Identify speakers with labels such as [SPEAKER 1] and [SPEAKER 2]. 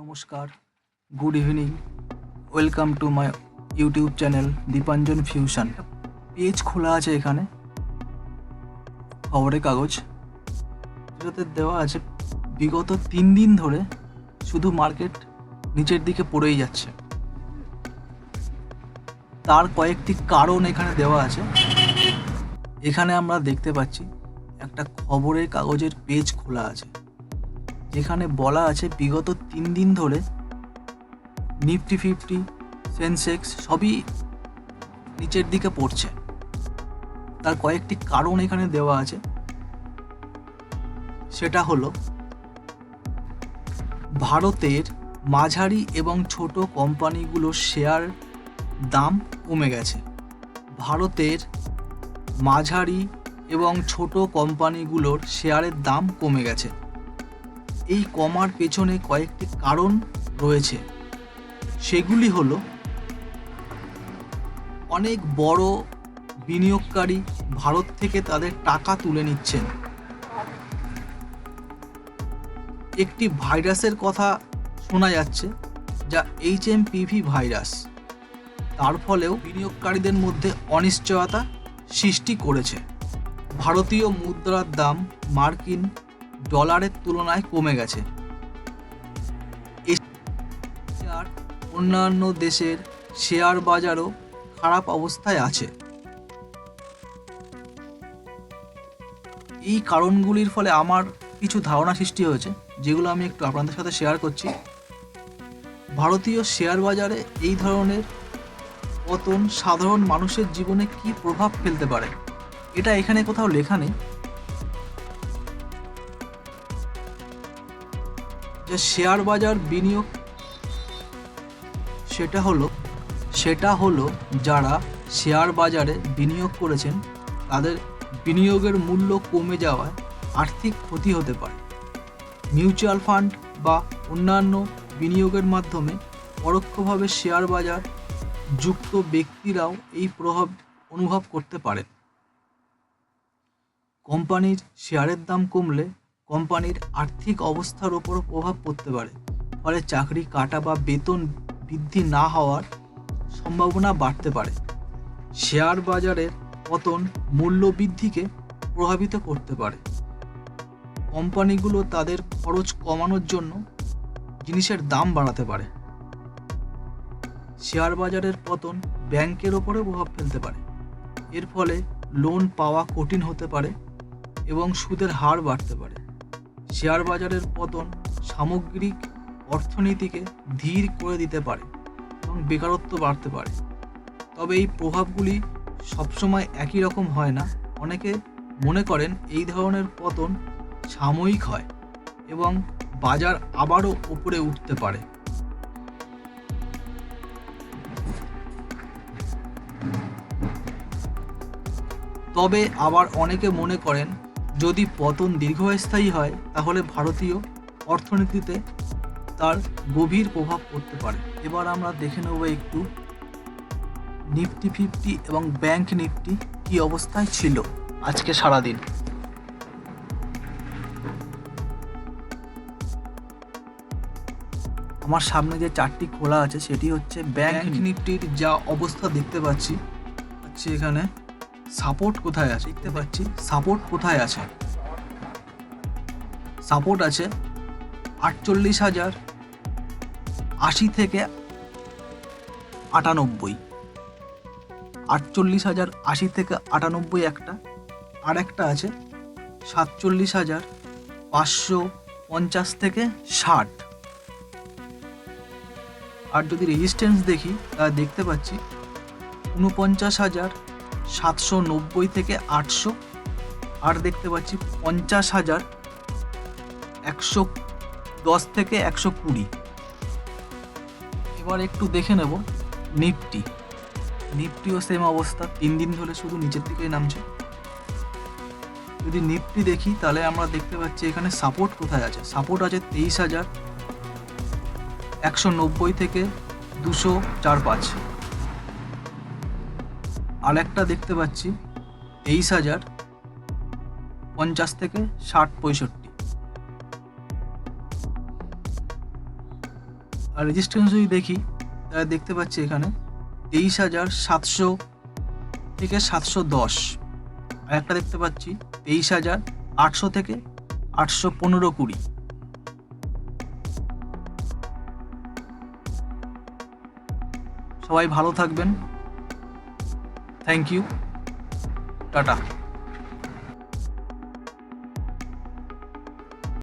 [SPEAKER 1] নমস্কার good evening welcome to my YouTube channel Dipanjan fusion page খোলা আছে এখানে, খবরের কাগজ। যেটাতে দেওয়া আছে, বিগত তিন দিন ধরে শুধু মার্কেট নিচের দিকে পড়েই যাচ্ছে। তার কয়েকটি কারণ এখানে দেওয়া আছে। এখানে আমরা দেখতে পাচ্ছি, একটা খবরের কাগজের পেজ খোলা আছে। যেখানে বলা আছে বিগত তিন দিন ধরে নিফটি, ফিফটি, সেন্সেক্স সবই নিচের দিকে পড়ছে। তার কয়েকটি কারণ এখানে দেওয়া আছে। সেটা হলো, ভারতের মাঝারি এবং ছোট কোম্পানিগুলোর শেয়ার দাম কমে গেছে। ভারতের মাঝারি এবং ছোট কোম্পানিগুলোর শেয়ারের দাম কমে গেছে। এই কমার পেছনে কয়েকটি কারণ রয়েছে। সেগুলি হলো, অনেক বড় বিনিয়োগকারী ভারত থেকে তাদের টাকা তুলে নিচ্ছেন। একটি ভাইরাসের কথা শোনা যাচ্ছে, যা এইচ এম পিভি ভাইরাস। তার ফলেও বিনিয়োগকারীদের মধ্যে অনিশ্চয়তা সৃষ্টি করেছে। ভারতীয় মুদ্রার দাম মার্কিন ডলারের তুলনায় কমে গেছে। আর অন্যান্য দেশের শেয়ার বাজারও খারাপ অবস্থায় আছে। এই কারণগুলির ফলে আমার কিছু ধারণা সৃষ্টি হয়েছে, যেগুলো আমি একটু আপনাদের সাথে শেয়ার করছি। ভারতীয় শেয়ার বাজারে এই ধরনের পতন সাধারণ মানুষের জীবনে কি প্রভাব ফেলতে পারে? এটা এখানে কোথাও লেখা নেই। যে শেয়ার বাজার বিনিয়োগ, সেটা হলো সেটা হলো যারা শেয়ার বাজারে বিনিয়োগ করেছেন, তাদের বিনিয়োগের মূল্য কমে যাওয়ায় আর্থিক ক্ষতি হতে পারে। মিউচুয়াল ফান্ড বা অন্যান্য বিনিয়োগের মাধ্যমে পরোক্ষভাবে শেয়ার বাজার যুক্ত ব্যক্তিরাও এই প্রভাব অনুভব করতে পারেন। কোম্পানির শেয়ারের দাম কমলে কোম্পানির আর্থিক অবস্থার ওপরও প্রভাব পড়তে পারে। ফলে চাকরি, কাটা বা বেতন বৃদ্ধি না হওয়ার সম্ভাবনা বাড়তে পারে। শেয়ার বাজারের পতন মূল্য বৃদ্ধিকে প্রভাবিত করতে পারে। কোম্পানিগুলো তাদের খরচ কমানোর জন্য জিনিসের দাম বাড়াতে পারে। শেয়ার বাজারের পতন ব্যাংকের ওপরে প্রভাব ফেলতে পারে। এর ফলে লোন পাওয়া কঠিন হতে পারে এবং সুদের হার বাড়তে পারে। শেয়ার বাজারের পতন সামগ্রিক অর্থনীতিকে ধীর করে দিতে পারে এবং বেকারত্ব বাড়তে পারে। তবে এই প্রভাবগুলি সবসময় একই রকম হয় না। অনেকে মনে করেন এই ধরনের পতন সাময়িক হয় এবং বাজার আবারও উপরে উঠতে পারে। তবে আবার অনেকে মনে করেন যদি পতন দীর্ঘস্থায়ী হয় তাহলে ভারতীয় অর্থনীতিতে তার গভীর প্রভাব পড়তে পারে। এবার আমরা দেখে নেব একটু নিফটি ফিফটি এবং ব্যাংক নিফটি কি অবস্থায় ছিল আজকে সারাদিন। আমার সামনে যে চারটি খোলা আছে সেটি হচ্ছে ব্যাংক নিফটির যা অবস্থা দেখতে পাচ্ছি হচ্ছে এখানে সাপোর্ট কোথায় আছে? দেখতে পাচ্ছি, সাপোর্ট কোথায় আছে? সাপোর্ট আছে আটচল্লিশ হাজার আশি থেকে আটানব্বই। আটচল্লিশ হাজার আশি থেকে আটানব্বই একটা, আর একটা আছে সাতচল্লিশ হাজার পাঁচশো পঞ্চাশ থেকে ষাট। আর যদি রেজিস্ট্যান্স দেখি, তাহলে দেখতে পাচ্ছি উনপঞ্চাশ হাজার সাতশো নব্বই থেকে আটশো, আর দেখতে পাচ্ছি পঞ্চাশ হাজার একশো দশ থেকে একশো কুড়ি। এবার একটু দেখে নেব নিফটি। নিফটিও সেম অবস্থা, তিন দিন ধরে শুধু নিচের দিকেই নামছে। যদি নিফটি দেখি, তাহলে আমরা দেখতে পাচ্ছি এখানে সাপোর্ট কোথায় আছে? সাপোর্ট আছে তেইশ হাজার একশো নব্বই থেকে দুশো চার পাঁচ। আর একটা দেখতে পাচ্ছি, তেইশ হাজার পঞ্চাশ থেকে ষাট পঁয়ষট্টি। আর রেজিস্ট্রেশন যদি দেখি, তাহলে দেখতে পাচ্ছি এখানে তেইশ হাজার সাতশো থেকে সাতশো দশ। আর একটা দেখতে পাচ্ছি, তেইশ হাজার আটশো থেকে আটশো পনেরো কুড়ি। সবাই ভালো থাকবেন। Thank you tata